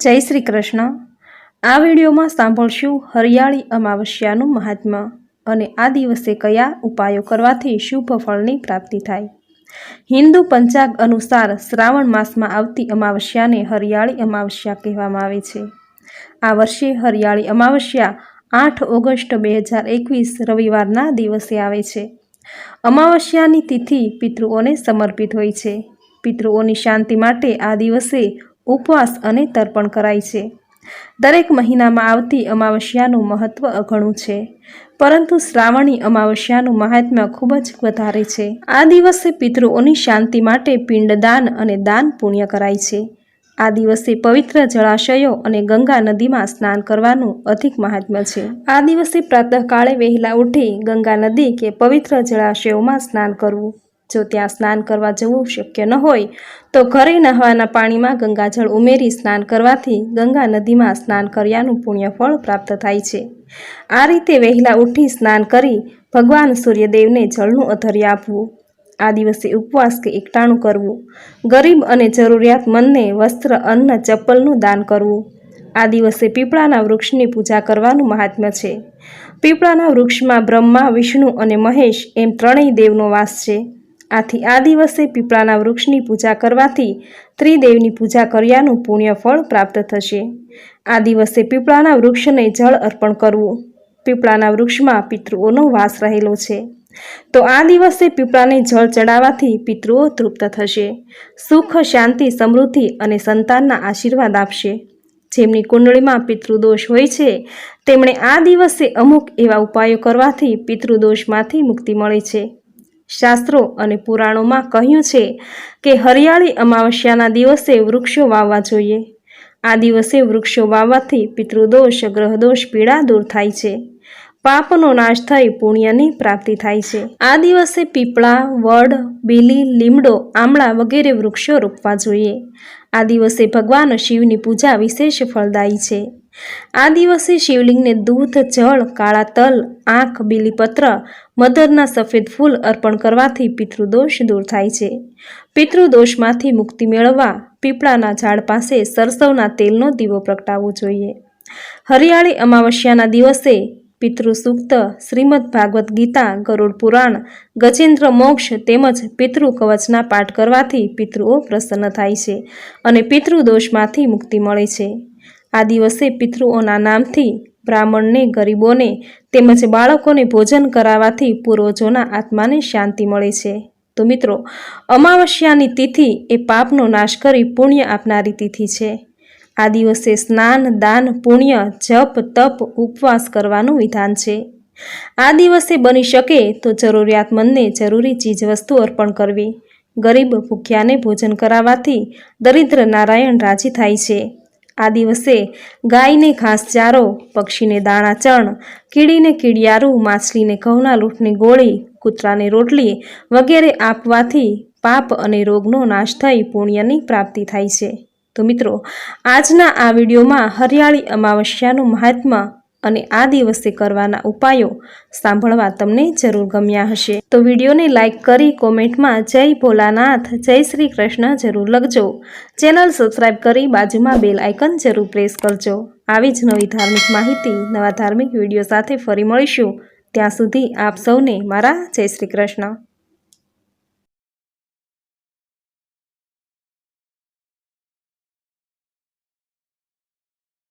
જય શ્રી કૃષ્ણ. આ વિડીયોમાં સાંભળશું હરિયાળી અમાવસ્યાનું મહાત્મ્ય અને આ દિવસે કયા ઉપાયો કરવાથી શુભ ફળની પ્રાપ્તિ થાય. હિન્દુ પંચાગ અનુસાર શ્રાવણ માસમાં આવતી અમાવસ્યાને હરિયાળી અમાવસ્યા કહેવામાં આવે છે. આ વર્ષે હરિયાળી અમાવસ્યા આઠ ઓગસ્ટ બે હજાર એકવીસ રવિવારના દિવસે આવે છે. અમાવસ્યાની તિથિ પિતૃઓને સમર્પિત હોય છે. પિતૃઓની શાંતિ માટે આ દિવસે ઉપવાસ અને તર્પણ કરાય છે. દરેક મહિનામાં આવતી અમાવસ્યાનું મહત્ત્વ અઘણું છે, પરંતુ શ્રાવણી અમાવસ્યાનું મહાત્મ્ય ખૂબ જ વધારે છે. આ દિવસે પિતૃઓની શાંતિ માટે પિંડદાન અને દાન પુણ્ય કરાય છે. આ દિવસે પવિત્ર જળાશયો અને ગંગા નદીમાં સ્નાન કરવાનું અધિક મહાત્મ્ય છે. આ દિવસે પ્રાતઃકાળે વહેલા ઉઠી ગંગા નદી કે પવિત્ર જળાશયોમાં સ્નાન કરવું. જો ત્યાં સ્નાન કરવા જવું શક્ય ન હોય, તો ઘરે નહાવાના પાણીમાં ગંગાજળ ઉમેરી સ્નાન કરવાથી ગંગા નદીમાં સ્નાન કર્યાનું પુણ્યફળ પ્રાપ્ત થાય છે. આ રીતે વહેલા ઉઠી સ્નાન કરી ભગવાન સૂર્યદેવને જળનું અધર્ય આપવું. આ દિવસે ઉપવાસ કે એકટાણું કરવું. ગરીબ અને જરૂરિયાતમંદને વસ્ત્ર, અન્ન, ચપ્પલનું દાન કરવું. આ દિવસે પીપળાના વૃક્ષની પૂજા કરવાનું મહાત્મ્ય છે. પીપળાના વૃક્ષમાં બ્રહ્મા, વિષ્ણુ અને મહેશ એમ ત્રણેય દેવનો વાસ છે. આથી આ દિવસે પીપળાના વૃક્ષની પૂજા કરવાથી ત્રિદેવની પૂજા કર્યાનું પુણ્ય ફળ પ્રાપ્ત થશે. આ દિવસે પીપળાના વૃક્ષને જળ અર્પણ કરવું પીપળાના વૃક્ષમાં પિતૃઓનો વાસ રહેલો છે. તો આ દિવસે પીપળાને જળ ચડાવવાથી પિતૃઓ તૃપ્ત થશે. સુખ, શાંતિ, સમૃદ્ધિ અને સંતાનના આશીર્વાદ આપશે. જેમની કુંડળીમાં પિતૃદોષ હોય છે, તેમણે આ દિવસે અમુક એવા ઉપાયો કરવાથી પિતૃદોષમાંથી મુક્તિ મળે છે. શાસ્ત્રો અને પુરાણોમાં કહ્યું છે કે હરિયાળી અમાવસ્યાના દિવસે વૃક્ષો વાવવા જોઈએ. આ દિવસે વૃક્ષો વાવવાથી પિતૃદોષ, ગ્રહદોષ, પીડા દૂર થાય છે. પાપનો નાશ થઈ પુણ્યની પ્રાપ્તિ થાય છે. આ દિવસે પીપળા, વડ, બીલી, લીમડો, આમળા વગેરે વૃક્ષો રોપવા જોઈએ. આ દિવસે ભગવાન શિવની પૂજા વિશેષ ફળદાયી છે. આ દિવસે શિવલિંગને દૂધ, જળ, કાળા તલ, આંખ, બીલીપત્ર, મધરના સફેદ ફૂલ અર્પણ કરવાથી પિતૃદોષ દૂર થાય છે. પિતૃદોષમાંથી મુક્તિ મેળવવા પીપળાના ઝાડ પાસે સરસવના તેલનો દીવો પ્રગટાવવો જોઈએ. હરિયાળી અમાવસ્યાના દિવસે પિતૃસુક્ત શ્રીમદ ભાગવત ગીતા, ગરુડ પુરાણ, ગજેન્દ્ર મોક્ષ તેમજ પિતૃ કવચના પાઠ કરવાથી પિતૃઓ પ્રસન્ન થાય છે અને પિતૃદોષમાંથી મુક્તિ મળે છે. આ દિવસે પિતૃઓના નામથી બ્રાહ્મણને, ગરીબોને તેમજ બાળકોને ભોજન કરાવવાથી પૂર્વજોના આત્માને શાંતિ મળે છે. તો મિત્રો, અમાવસ્યાની તિથિ એ પાપનો નાશ કરી પુણ્ય આપનારી તિથિ છે. આ દિવસે સ્નાન, દાન, પુણ્ય, જપ, તપ, ઉપવાસ કરવાનું વિધાન છે. આ દિવસે બની શકે તો જરૂરિયાતમંદને જરૂરી ચીજવસ્તુ અર્પણ કરવી. ગરીબ ભૂખ્યાને ભોજન કરાવવાથી દરિદ્ર નારાયણ રાજી થાય છે. આ દિવસે ગાયને ઘાસચારો પક્ષીને દાણા ચણ, કીડીને કીડિયારું, માછલીને ઘઉંના લૂંટની ગોળી, કૂતરાને રોટલી વગેરે આપવાથી પાપ અને રોગનો નાશ થઈ પુણ્યની પ્રાપ્તિ થાય છે. તો મિત્રો, આજના આ વિડીયોમાં હરિયાળી અમાવસ્યાનું મહાત્મા અને આ દિવસે કરવાના ઉપાયો સાંભળવા તમને જરૂર ગમ્યા હશે. તો વિડીયોને લાઇક કરી કોમેન્ટમાં જય ભોલાનાથ, જય શ્રી કૃષ્ણ જરૂર લખજો. ચેનલ સબસ્ક્રાઈબ કરી બાજુમાં બેલ આઇકન જરૂર પ્રેસ કરજો. આવી જ નવી ધાર્મિક માહિતી, નવા ધાર્મિક વીડિયો સાથે ફરી મળીશું. ત્યાં સુધી આપ સૌને મારા જય શ્રી કૃષ્ણ.